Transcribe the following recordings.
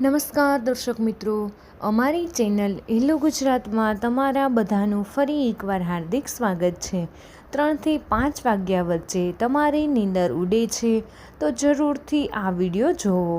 નમસ્કાર દર્શક મિત્રો. અમારી ચેનલ હેલો ગુજરાતમાં તમારા બધાનું ફરી એકવાર હાર્દિક સ્વાગત છે. ત્રણથી પાંચ વાગ્યા વચ્ચે તમારી નીંદર ઉડે છે, તો જરૂરથી આ વીડિયો જુઓ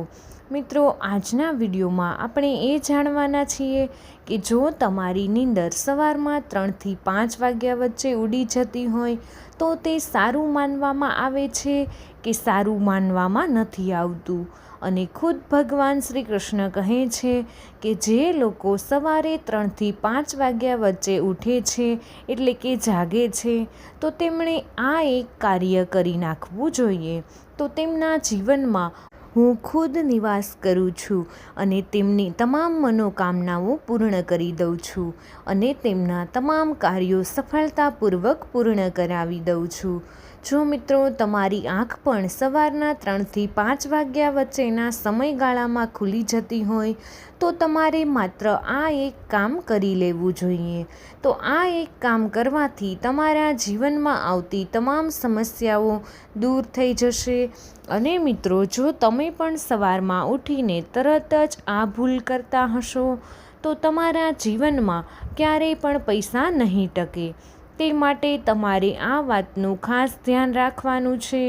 મિત્રો, આજના વિડીયોમાં આપણે એ જાણવાના છીએ કે જો તમારી નીંદર સવારમાં ત્રણથી પાંચ વાગ્યા વચ્ચે ઉડી જતી હોય, તો તે સારું માનવામાં આવે છે કે સારું માનવામાં નથી આવતું? અને ખુદ ભગવાન શ્રી કૃષ્ણ કહે છે કે જે લોકો સવારે ત્રણથી પાંચ વાગ્યા વચ્ચે ઉઠે છે, એટલે કે જાગે છે, તો તેમણે આ એક કાર્ય કરી નાખવું જોઈએ. તો તેમના જીવનમાં હું ખુદ નિવાસ કરું છું અને તેમની તમામ મનોકામનાઓ પૂર્ણ કરી દઉં છું અને તેમના તમામ કાર્યો સફળતાપૂર્વક પૂર્ણ કરાવી દઉં છું. જો મિત્રો, તમારી આંખ પણ સવારના ત્રણથી પાંચ વાગ્યા વચ્ચેના સમયગાળામાં ખુલી જતી હોય, તો તમારે માત્ર આ એક કામ કરી લેવું જોઈએ. તો આ એક કામ કરવાથી તમારા જીવનમાં આવતી તમામ સમસ્યાઓ દૂર થઈ જશે. અને મિત્રો, જો તમે પણ સવારમાં ઉઠીને તરત જ આ ભૂલ કરતા હશો, તો તમારા જીવનમાં ક્યારેય પણ પૈસા નહીં ટકે. તે માટે તમારે આ વાતનું ખાસ ધ્યાન રાખવાનું છે.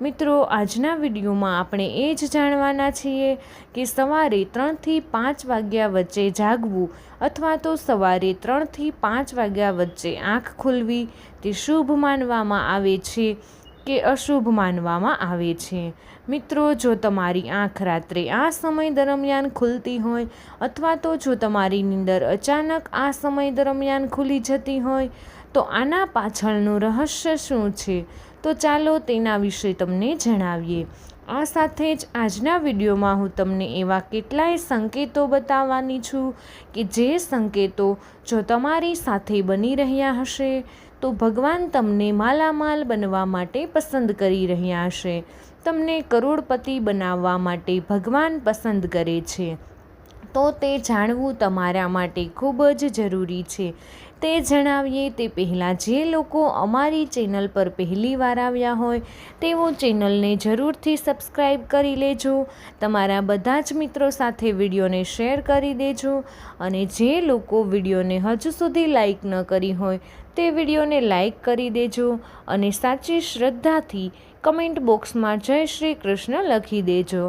મિત્રો, આજના વિડીયોમાં આપણે એ જ જાણવાના છીએ કે સવારે ત્રણથી પાંચ વાગ્યા વચ્ચે જાગવું અથવા તો સવારે ત્રણથી પાંચ વાગ્યા વચ્ચે આંખ ખુલવી તે શુભ માનવામાં આવે છે કે અશુભ માનવામાં આવે છે. મિત્રો, જો તમારી આંખ રાત્રે આ સમય દરમિયાન ખુલતી હોય અથવા તો જો તમારી નીંદર અચાનક આ સમય દરમિયાન ખુલી જતી હોય, તો આના પાછળનું રહસ્ય શું છે? તો ચાલો તેના વિશે તમને જણાવીએ. આ સાથે જ આજના વિડીયોમાં હું તમને એવા કેટલાય સંકેતો બતાવવાની છું કે જે સંકેતો જો તમારી સાથે બની રહ્યા હશે, તો ભગવાન તમને માલામાલ બનવા માટે પસંદ કરી રહ્યા હશે. તમને કરોડપતિ બનાવવા માટે ભગવાન પસંદ કરે છે, તો તે જાણવું તમારા માટે ખૂબ જ જરૂરી છે. તે જણાવીએ, તે પહેલાં જે લોકો અમારી ચેનલ પર પહેલીવાર આવ્યા હોય, તેઓ ચેનલને જરૂરથી સબસ્ક્રાઈબ કરી લેજો. તમારા બધા જ મિત્રો સાથે વિડીયોને શેર કરી દેજો અને જે લોકો વિડીયોને હજુ સુધી લાઈક ન કરી હોય, તે વિડીયોને લાઈક કરી દેજો અને સાચી શ્રદ્ધાથી કમેન્ટ બોક્સમાં જય શ્રી કૃષ્ણ લખી દેજો.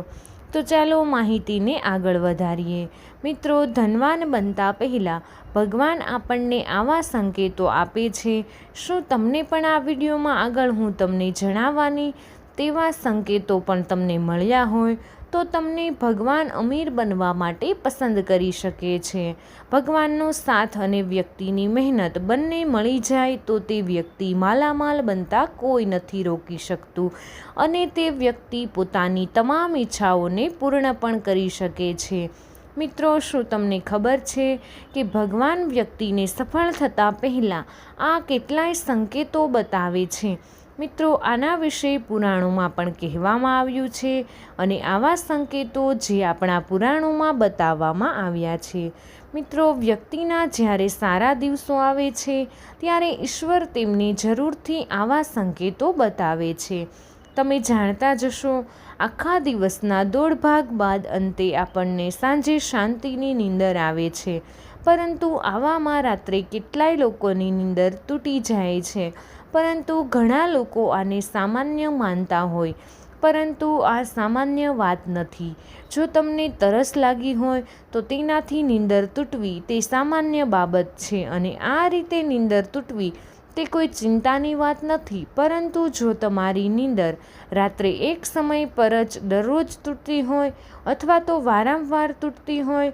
તો ચાલો માહિતીને આગળ વધારીએ. મિત્રો, ધનવાન બનતા પહેલાં ભગવાન આપણને આવા સંકેતો આપે છે. શું તમને પણ આ વિડીયોમાં આગળ હું તમને જણાવવાની તેવા સંકેતો પણ તમને મળ્યા હોય તો તમને ભગવાન અમીર બનવા માટે પસંદ કરી શકે છે. ભગવાનનો સાથ અને વ્યક્તિની મહેનત બંને મળી જાય તો તે વ્યક્તિ માલામાલ બનતા કોઈ નથી રોકી શકતું અને તે વ્યક્તિ પોતાની તમામ ઈચ્છાઓને પૂર્ણ પણ કરી શકે છે. મિત્રો, શું તમને ખબર છે કે ભગવાન વ્યક્તિને સફળ થતાં પહેલાં આ કેટલાય સંકેતો બતાવે છે? મિત્રો, આના વિશે પુરાણોમાં પણ કહેવામાં આવ્યું છે અને આવા સંકેતો જે આપણા પુરાણોમાં બતાવવામાં આવ્યા છે. મિત્રો, વ્યક્તિના જ્યારે સારા દિવસો આવે છે, ત્યારે ઈશ્વર તેમને જરૂરથી આવા સંકેતો બતાવે છે. તમે જાણતા જશો, આખા દિવસના દોઢ ભાગ બાદ અંતે આપણને સાંજે શાંતિની નીંદર આવે છે. પરંતુ આવામાં રાત્રે કેટલાય લોકોની નીંદર તૂટી જાય છે. પરંતુ ઘણા લોકો આને સામાન્ય માનતા હોય. પરંતુ આ સામાન્ય વાત નથી. જો તમને તરસ લાગી હોય, તો તેનાથી નીંદર તૂટવી તે સામાન્ય બાબત છે અને આ રીતે નીંદર તૂટવી તે કોઈ ચિંતાની વાત નથી. પરંતુ જો તમારી નીંદર રાત્રે એક સમય પર જ દરરોજ તૂટતી હોય અથવા તો વારંવાર તૂટતી હોય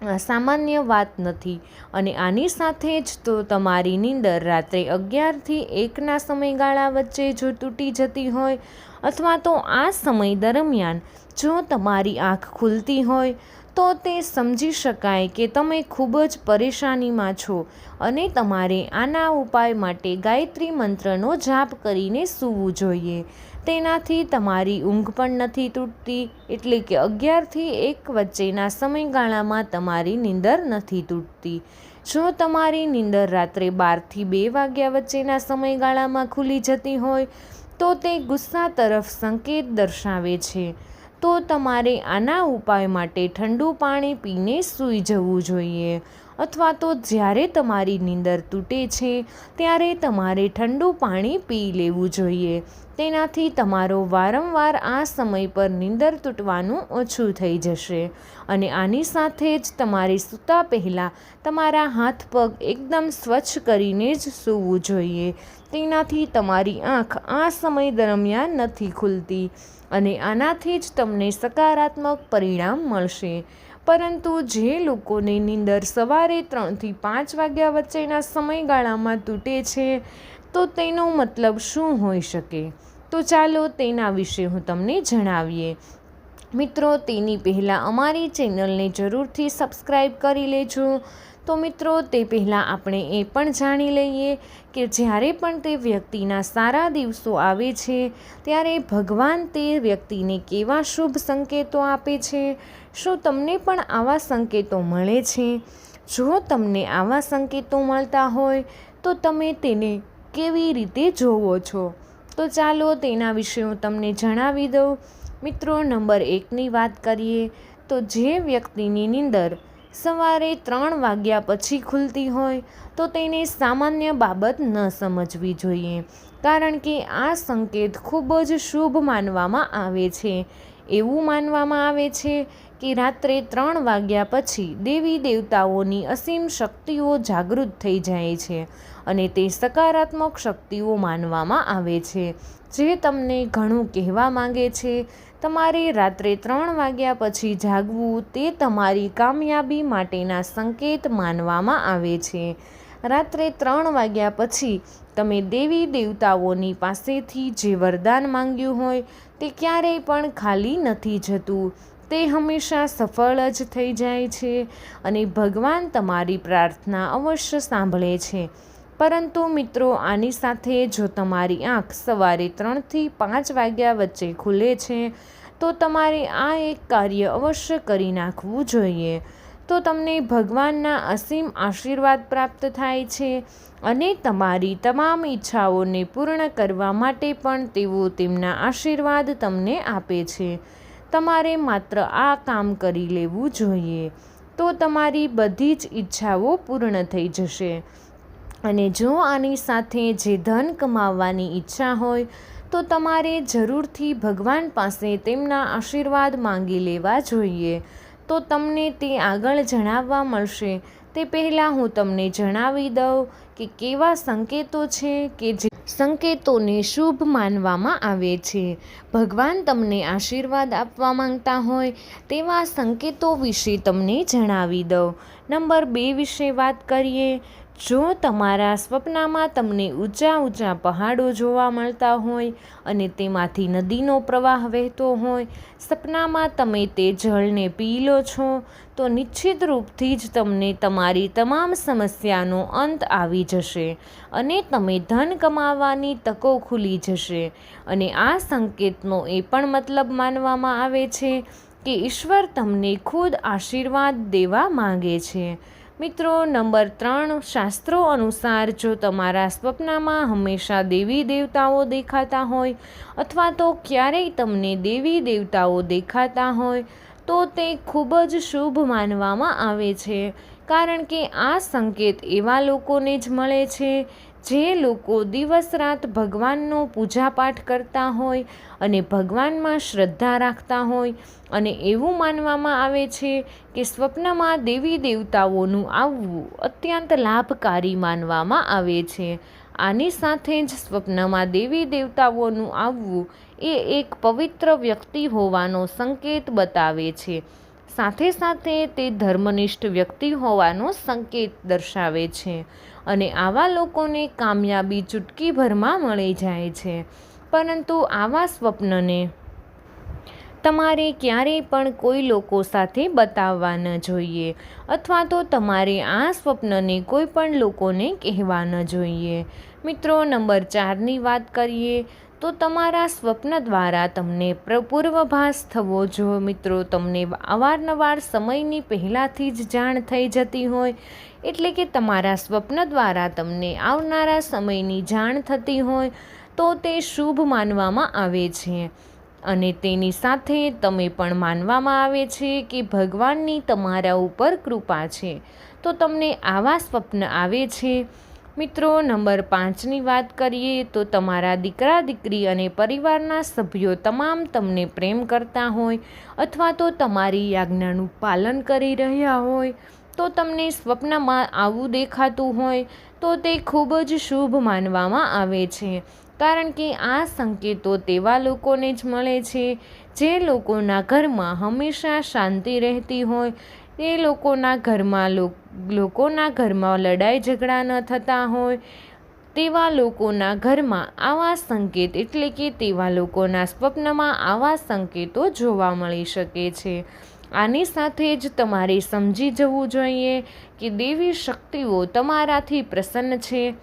સામાન્ય વાત નથી. અને આની સાથે જ તો તમારી નીંદર રાત્રે અગિયારથી એકના સમયગાળા વચ્ચે જો તૂટી જતી હોય અથવા તો આ સમય દરમિયાન જો તમારી આંખ ખુલતી હોય તો તે સમજી શકાય કે તમે ખૂબ જ પરેશાનીમાં છો અને તમારે આના ઉપાય માટે ગાયત્રી મંત્રનો જાપ કરીને સૂવું જોઈએ. તેનાથી તમારી ઊંઘ પણ નથી તૂટતી, એટલે કે અગિયારથી એક વચ્ચેના સમયગાળામાં તમારી નીંદર નથી તૂટતી. જો તમારી નીંદર રાત્રે બારથી બે વાગ્યા વચ્ચેના સમયગાળામાં ખુલી જતી હોય, તો તે ગુસ્સા તરફ સંકેત દર્શાવે છે. તો તમારે આના ઉપાય માટે ઠંડુ પાણી પીને સૂઈ જવું જોઈએ. અથવા તો જ્યારે તમારી નીંદર તૂટે છે, ત્યારે તમારે ઠંડુ પાણી પી લેવું જોઈએ. તેનાથી તમારો વારંવાર આ સમય પર નીંદર તૂટવાનું ઓછું થઈ જશે. અને આની સાથે જ તમારે સૂતા પહેલાં તમારા હાથ પગ એકદમ સ્વચ્છ કરીને જ સૂવું જોઈએ. તેનાથી તમારી આંખ આ સમય દરમિયાન નથી ખુલતી અને આનાથી જ તમને સકારાત્મક પરિણામ મળશે. પરંતુ જે લોકોને નીંદર સવારે ત્રણથી પાંચ વાગ્યા વચ્ચેના સમયગાળામાં તૂટે છે, તો તેનો મતલબ શું હોઈ શકે? તો ચાલો તેના વિશે હું તમને જણાવીએ. મિત્રો, તેની પહેલાં અમારી ચેનલને જરૂરથી સબસ્ક્રાઈબ કરી લેજો. તો મિત્રો, તે પહેલાં આપણે એ પણ જાણી લઈએ કે જ્યારે પણ તે વ્યક્તિના સારા દિવસો આવે છે, ત્યારે ભગવાન તે વ્યક્તિને કેવા શુભ સંકેતો આપે છે? શું તમને પણ આવા સંકેતો મળે છે? જો તમને આવા સંકેતો મળતા હોય, તો તમે તેને કેવી રીતે જોવો છો? તો ચાલો તેના વિશે હું તમને જણાવી દઉં. મિત્રો, નંબર એકની વાત કરીએ તો જે વ્યક્તિની નીંદર સવારે ત્રણ વાગ્યા પછી ખુલતી હોય તો તેને સામાન્ય બાબત ન સમજવી જોઈએ. કારણ કે આ સંકેત ખૂબ જ શુભ માનવામાં આવે છે. એવું માનવામાં આવે છે કે રાત્રે ત્રણ વાગ્યા પછી દેવી દેવતાઓની અસીમ શક્તિઓ જાગૃત થઈ જાય છે અને તે સકારાત્મક શક્તિઓ માનવામાં આવે છે. જે તમને ઘણું કહેવા માંગે છે, તમારે રાત્રે ત્રણ વાગ્યા પછી જાગવું તે તમારી કામયાબી માટેના સંકેત માનવામાં આવે છે. રાત્રે ત્રણ વાગ્યા પછી તમે દેવી દેવતાઓની પાસેથી જે વરદાન માંગ્યું હોય તે ક્યારેય પણ ખાલી નથી જતું. તે હંમેશા સફળ જ થઈ જાય છે અને ભગવાન તમારી પ્રાર્થના અવશ્ય સાંભળે છે. પરંતુ મિત્રો, આની સાથે જો તમારી આંખ સવારે ત્રણથી પાંચ વાગ્યા વચ્ચે ખુલે છે, તો તમારે આ એક કાર્ય અવશ્ય કરી નાખવું જોઈએ. તો તમને ભગવાનના અસીમ આશીર્વાદ પ્રાપ્ત થાય છે અને તમારી તમામ ઈચ્છાઓને પૂર્ણ કરવા માટે પણ તેઓ તેમના આશીર્વાદ તમને આપે છે. તમારે માત્ર આ કામ કરી લેવું જોઈએ. તો તમારી બધી જ ઈચ્છાઓ પૂર્ણ થઈ જશે. અને જો આની સાથે જે ધન કમાવવાની ઈચ્છા હોય, તો તમારે જરૂરથી ભગવાન પાસે તેમના આશીર્વાદ માંગી લેવા જોઈએ. તો તમને તે આગળ જણાવવા મળશે. તે પહેલાં હું તમને જણાવી દઉં કે કેવા સંકેતો છે કે જે સંકેતોને શુભ માનવામાં આવે છે. ભગવાન તમને આશીર્વાદ આપવા માંગતા હોય તેવા સંકેતો વિશે તમને જણાવી દઉં. નંબર બે વિશે વાત કરીએ જો તમારા સ્વપ્નમાં તમને ઊંચા ઊંચા પહાડો જોવા મળતા હોય અને તેમાંથી નદીનો પ્રવાહ વહેતો હોય, સપનામાં તમે તે જળને પી લો છો, તો નિશ્ચિત રૂપથી જ તમને તમારી તમામ સમસ્યાનો અંત આવી જશે અને તમે ધન કમાવાની તકો ખુલી જશે. અને આ સંકેતનો એ પણ મતલબ માનવામાં આવે છે કે ઈશ્વર તમને ખુદ આશીર્વાદ દેવા માંગે છે. મિત્રો, નંબર ત્રણ, શાસ્ત્રો અનુસાર જો તમારા સ્વપ્નમાં હંમેશા દેવી દેવતાઓ દેખાતા હોય અથવા તો ક્યારેય તમને દેવી દેવતાઓ દેખાતા હોય, તો તે ખૂબ જ શુભ માનવામાં આવે છે. કારણ કે આ સંકેત એવા લોકોને જ મળે છે જે લોકો દિવસ રાત ભગવાનનો પૂજાપાઠ કરતા હોય અને ભગવાનમાં શ્રદ્ધા રાખતા હોય અને એવું માનવામાં આવે છે કે સ્વપ્નમાં દેવી દેવતાઓનું આવવું અત્યંત લાભકારી માનવામાં આવે છે. આની સાથે જ સ્વપ્નમાં દેવી દેવતાઓનું આવવું એ એક પવિત્ર વ્યક્તિ હોવાનો સંકેત બતાવે છે. સાથે સાથે તે ધર્મનિષ્ઠ વ્યક્તિ હોવાનો સંકેત દર્શાવે છે. અને આવા લોકોને કામયાબી ચૂટકીભરમાં મળી જાય છે. પરંતુ આવા સ્વપ્નને તમારે ક્યારેય પણ કોઈ લોકો સાથે બતાવવા ન જોઈએ અથવા તો તમારે આ સ્વપ્નને કોઈ પણ લોકોને કહેવા ન જોઈએ. મિત્રો, નંબર ચારની વાત કરીએ તો તમારા સ્વપ્ન દ્વારા તમને પૂર્વભાસ થવો જો મિત્રો, તમને અવારનવાર સમયની પહેલાંથી જ જાણ થઈ જતી હોય એટલે કે તમારા સ્વપ્ન દ્વારા તમને આવનારા સમયની જાણ થતી હોય તો તે શુભ માનવામાં આવે છે. અને તેની સાથે તમે પણ માનવામાં આવે છે કે ભગવાનની તમારા ઉપર કૃપા છે. તો તમને આવા સ્વપ્ન આવે છે? મિત્રો, નંબર પાંચની વાત કરીએ તો તમારા દીકરા, દીકરી અને પરિવારના સભ્યો તમામ તમને પ્રેમ કરતા હોય અથવા તો તમારી યાજ્ઞાનું પાલન કરી રહ્યા હોય. તો તમને સ્વપ્નમાં આવું દેખાતું હોય તો તે ખૂબ જ શુભ માનવામાં આવે છે. કારણ કે આ સંકેતો તેવા લોકોને જ મળે છે, જે લોકોના ઘરમાં હંમેશા શાંતિ રહેતી હોય. એ લોકોના ઘરમાં લોકોના ઘરમાં લડાઈ ઝઘડા ન થતા હોય. તેવા લોકોના ઘરમાં આવા સંકેત એટલે કે તેવા લોકોના સ્વપ્નમાં આવા સંકેતો જોવા મળી શકે છે. આની સાથે જ તમારે સમજી જવું જોઈએ કે દેવી શક્તિઓ તમારાથી પ્રસન્ન છે.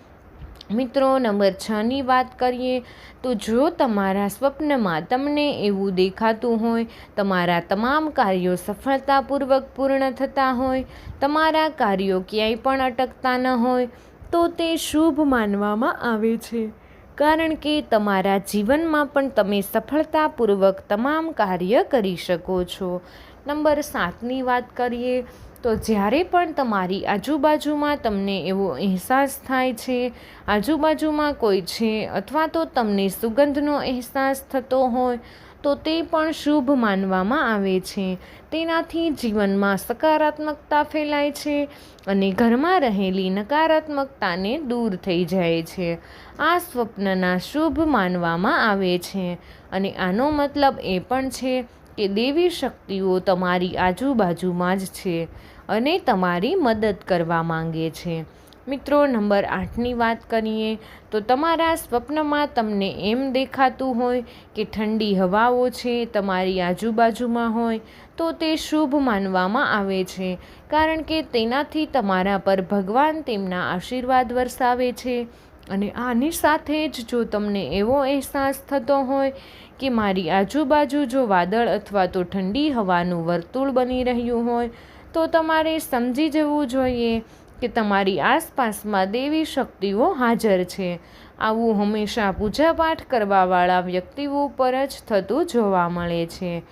મિત્રો, નંબર છની વાત કરીએ તો જો તમારા સ્વપ્નમાં તમને એવું દેખાતું હોય, તમારા તમામ કાર્યો સફળતાપૂર્વક પૂર્ણ થતા હોય, તમારા કાર્યો ક્યાંય પણ અટકતા ન હોય, તો તે શુભ માનવામાં આવે છે. કારણ કે તમારા જીવનમાં પણ તમે સફળતાપૂર્વક તમામ કાર્ય કરી શકો છો. નંબર સાતની વાત કરીએ, તો જ્યારે પણ તમારી આજુબાજુમાં તમને એવો અહેસાસ થાય છે, આજુબાજુમાં કોઈ છે અથવા તો તમને સુગંધનો અહેસાસ થતો હોય, તો તે પણ શુભ માનવામાં આવે છે. તેનાથી જીવનમાં સકારાત્મકતા ફેલાય છે અને ઘરમાં રહેલી નકારાત્મકતાને દૂર થઈ જાય છે. આ સ્વપ્નના શુભ માનવામાં આવે છે અને આનો મતલબ એ પણ છે કે દેવી શક્તિઓ તમારી આજુબાજુમાં જ છે અને તમારી મદદ કરવા માંગે છે. મિત્રો, નંબર આઠની વાત કરીએ તો તમારા સ્વપ્નમાં તમને એમ દેખાતું હોય કે ઠંડી હવાઓ છે, તમારી આજુબાજુમાં હોય, તો તે શુભ માનવામાં આવે છે, કારણ કે તેનાથી તમારા પર ભગવાન તેમના આશીર્વાદ વરસાવે છે. અને આની સાથે જ જો તમને એવો અહેસાસ થતો હોય કે મારી આજુબાજુ જો વાદળ અથવા તો ઠંડી હવાનું વર્તુળ બની રહ્યું હોય, તો તમારે સમજી જવું જોઈએ કે તમારી આસપાસમાં દેવી શક્તિઓ હાજર છે. આવું હંમેશા પૂજાપાઠ કરવાવાળા વ્યક્તિઓ પર જ થતું જોવા મળે છે.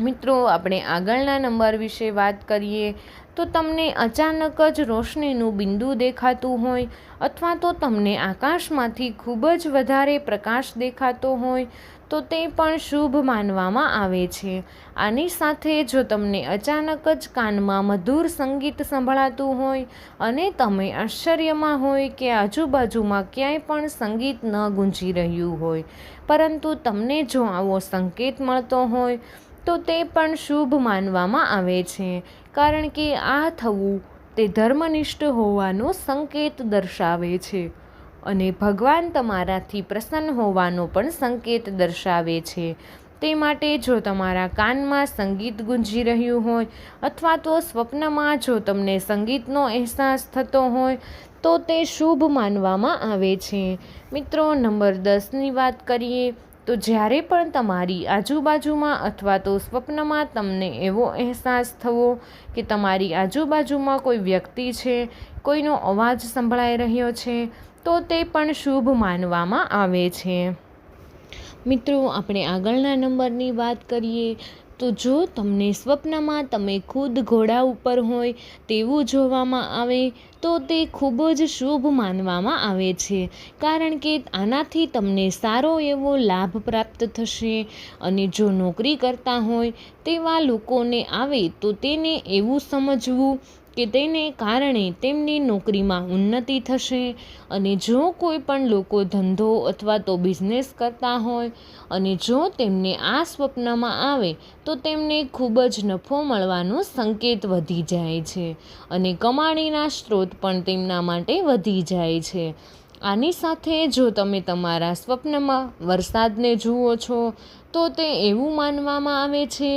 મિત્રો, આપણે આગળના નંબર વિશે વાત કરીએ, તો તમને અચાનક જ રોશનીનું બિંદુ દેખાતું હોય અથવા તો તમને આકાશમાંથી ખૂબ જ વધારે પ્રકાશ દેખાતો હોય તો તે પણ શુભ માનવામાં આવે છે. આની સાથે જો તમને અચાનક જ કાનમાં મધુર સંગીત સંભળાતું હોય અને તમે આશ્ચર્યમાં હોય કે આજુબાજુમાં ક્યાંય પણ સંગીત ન ગુંજી રહ્યું હોય, પરંતુ તમને જો આવો સંકેત મળતો હોય, તો તે પણ શુભ માનવામાં આવે છે. કારણ કે આ થવું તે ધર્મનિષ્ઠ હોવાનો સંકેત દર્શાવે છે. અને ભગવાન તમારાથી પ્રસન્ન હોવાનો પણ સંકેત દર્શાવે છે. તે માટે જો તમારા કાનમાં સંગીત ગુંજી રહ્યું હોય અથવા તો સ્વપ્નમાં જો તમને સંગીતનો અહેસાસ થતો હોય, તો તે શુભ માનવામાં આવે છે. મિત્રો, નંબર દસની વાત કરીએ, તો જ્યારે પણ તમારી આજુબાજુમાં અથવા તો સ્વપ્નમાં તમને એવો અહેસાસ થવો કે તમારી આજુબાજુમાં કોઈ વ્યક્તિ છે, કોઈનો અવાજ સંભળાઈ રહ્યો છે તો તે પણ શુભ માનવામાં આવે છે. મિત્રો, આપણે આગળના નંબરની વાત કરીએ તો જો તમને સ્વપ્નમાં તમે ખુદ ઘોડા ઉપર હોય તેવું જોવામાં આવે તો તે ખૂબ જ શુભ માનવામાં આવે છે. કારણ કે આનાથી તમને સારો એવો લાભ પ્રાપ્ત થશે અને જો નોકરી કરતા હોય તેવા લોકોને આવે તો તેને એવું સમજવું કે તેને કારણે તેમની નોકરીમાં ઉન્નતિ થશે અને જો કોઈ પણ લોકો ધંધો અથવા તો બિઝનેસ કરતા હોય અને જો તેમને આ સ્વપ્નમાં આવે, તો તેમને ખૂબ જ નફો મળવાનો સંકેત વધી જાય છે અને કમાણીના સ્ત્રોત પણ તેમના માટે વધી જાય છે. આની સાથે જો તમે તમારા સ્વપ્નમાં વરસાદને જુઓ છો, તો તે એવું માનવામાં આવે છે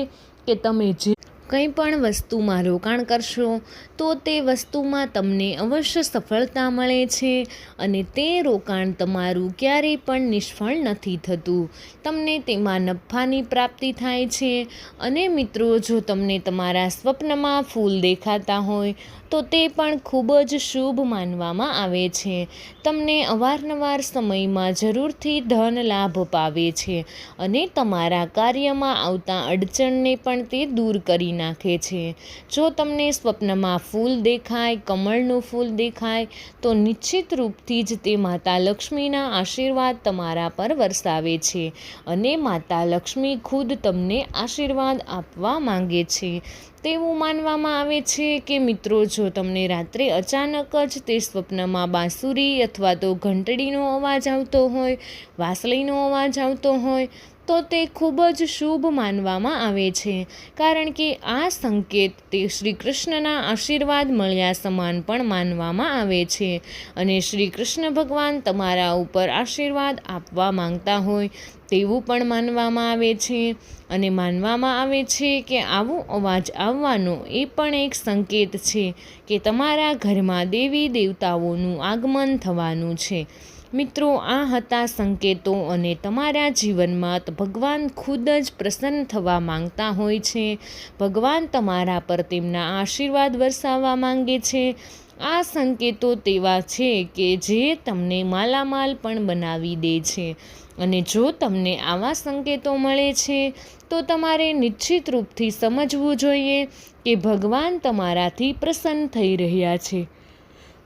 કે તમે જે કંઈ પણ વસ્તુમાં રોકાણ કરશો, તો તે વસ્તુમાં તમને અવશ્ય સફળતા મળે છે અને તે રોકાણ તમારું ક્યારેય પણ નિષ્ફળ નથી થતું. તમને તેમાં નફાની પ્રાપ્તિ થાય છે અને મિત્રો, જો તમને તમારા સ્વપ્નમાં ફૂલ દેખાતા હોય તો તે પણ ખૂબ જ શુભ માનવામાં આવે છે. તમને અવારનવાર સમયમાં જરૂરથી ધન લાભ પાવે છે અને તમારા કાર્યમાં આવતા અડચણને પણ તે દૂર કરી નાખે છે. જો તમને સ્વપ્નમાં ફૂલ દેખાય, કમળનું ફૂલ દેખાય, તો નિશ્ચિત રૂપથી જ તે માતા લક્ષ્મીના આશીર્વાદ તમારા પર વરસાવે છે અને માતા લક્ષ્મી ખુદ તમને આશીર્વાદ આપવા માંગે છે. તેવું માનવામાં આવે છે કે મિત્રો, જો તમને રાત્રે અચાનક જ તે સ્વપ્નમાં બાંસુરી અથવા તો ઘંટડીનો અવાજ આવતો હોય, વાંસળીનો અવાજ આવતો હોય, તો તે ખૂબ જ શુભ માનવામાં આવે છે. કારણ કે આ સંકેત તે શ્રી કૃષ્ણના આશીર્વાદ મળ્યા સમાન પણ માનવામાં આવે છે. અને શ્રી કૃષ્ણ ભગવાન તમારા ઉપર આશીર્વાદ આપવા માંગતા હોય તેવું પણ માનવામાં આવે છે અને માનવામાં આવે છે કે આવો અવાજ આવવાનો એ પણ એક સંકેત છે કે તમારા ઘરમાં દેવી દેવતાઓનું આગમન થવાનું છે. મિત્રો, આ હતા સંકેતો અને તમારા જીવનમાં ભગવાન ખુદ જ પ્રસન્ન થવા માંગતા હોય છે. ભગવાન તમારા પર તેમના આશીર્વાદ વરસાવવા માંગે છે. આ સંકેતો તેવા છે કે જે તમને માલામાલ પણ બનાવી દે છે. અને જો તમને આવા સંકેતો મળે છે, તો તમારે નિશ્ચિત રૂપથી સમજવું જોઈએ કે ભગવાન તમારાથી પ્રસન્ન થઈ રહ્યા છે.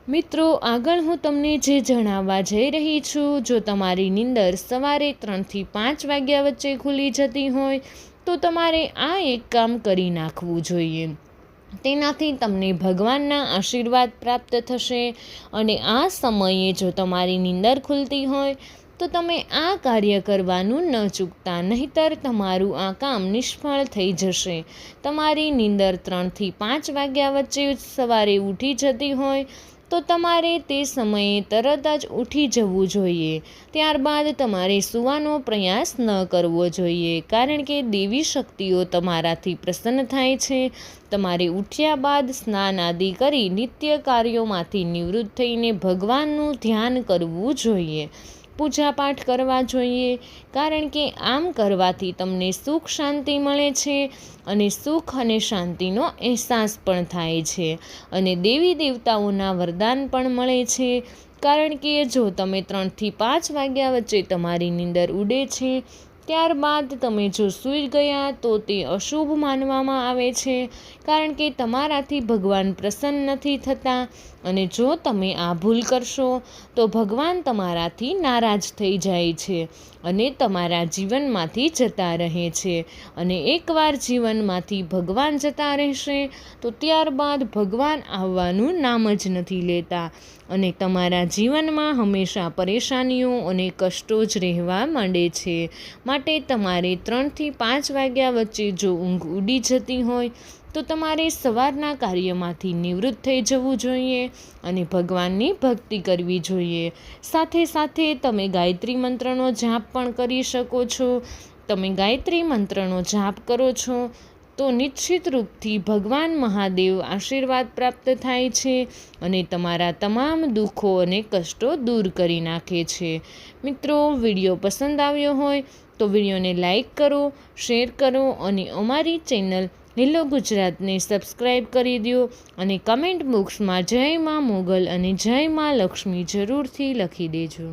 મિત્રો, આગળ હું તમને જે જણાવવા જઈ રહી છું, જો તમારી નીંદર સવારે ત્રણથી પાંચ વાગ્યા વચ્ચે ખુલી જતી હોય, તો તમારે આ એક કામ કરી નાખવું જોઈએ. તેનાથી તમને ભગવાનના આશીર્વાદ પ્રાપ્ત થશે અને આ સમયે જો તમારી નીંદર ખુલતી હોય તો તમે આ કાર્ય કરવાનું ન ચૂકતા, નહીતર તમારું આ કામ નિષ્ફળ થઈ જશે. તમારી નીંદર ત્રણથી પાંચ વાગ્યા વચ્ચે સવારે ઉઠી જતી હોય, તો તમારે તે સમયે તરત જ ઉઠી જવું જોઈએ. ત્યારબાદ તમારે સૂવાનો પ્રયાસ ન કરવો જોઈએ, કારણ કે દેવી શક્તિઓ તમારાથી પ્રસન્ન થાય છે. તમારે ઉઠ્યા બાદ સ્નાન આદિ કરી નિત્ય કાર્યોમાંથી નિવૃત્ત થઈને ભગવાનનું ધ્યાન કરવું જોઈએ. પૂજાપાઠ કરવા જોઈએ, કારણ કે આમ કરવાથી તમને સુખ શાંતિ મળે છે અને સુખ અને શાંતિનો અહેસાસ પણ થાય છે અને દેવી દેવતાઓના વરદાન પણ મળે છે. કારણ કે જો તમે ત્રણથી પાંચ વાગ્યા વચ્ચે તમારી નીંદર ઉડે છે ત્યારબાદ તમે જો સૂઈ ગયા તો તે અશુભ માનવામાં આવે છે, કારણ કે તમારાથી ભગવાન પ્રસન્ન નથી થતા અને જો તમે આ ભૂલ કરશો, તો ભગવાન તમારાથી નારાજ થઈ જાય છે અને તમારા જીવનમાંથી જતા રહે છે અને એકવાર જીવનમાંથી ભગવાન જતા રહેશે, તો ત્યારબાદ ભગવાન આવવાનું નામ જ નથી લેતા અને તમારા જીવનમાં હંમેશા પરેશાનીઓ અને કષ્ટો જ રહેવા માંડે છે. માટે તમારે ત્રણથી પાંચ વાગ્યા વચ્ચે જો ઊંઘ ઉડી જતી હોય, તો તમારે સવારના કાર્યમાંથી નિવૃત્ત થઈ જવું જોઈએ અને ભગવાનની ભક્તિ કરવી જોઈએ. સાથે સાથે તમે ગાયત્રી મંત્રનો જાપ પણ કરી શકો છો. તમે ગાયત્રી મંત્રનો જાપ કરો છો. તો નિશ્ચિત રૂપથી ભગવાન મહાદેવ આશીર્વાદ પ્રાપ્ત થાય છે અને તમારા તમામ દુઃખો અને કષ્ટો દૂર કરી નાખે છે. મિત્રો, વીડિયો પસંદ આવ્યો હોય તો વિડીયોને લાઈક કરો, શેર કરો અને અમારી ચેનલ હેલો ગુજરાતને સબસ્ક્રાઈબ કરી દો અને કમેન્ટ બોક્સમાં જય માં મોગલ અને જય માં લક્ષ્મી જરૂરથી લખી દેજો.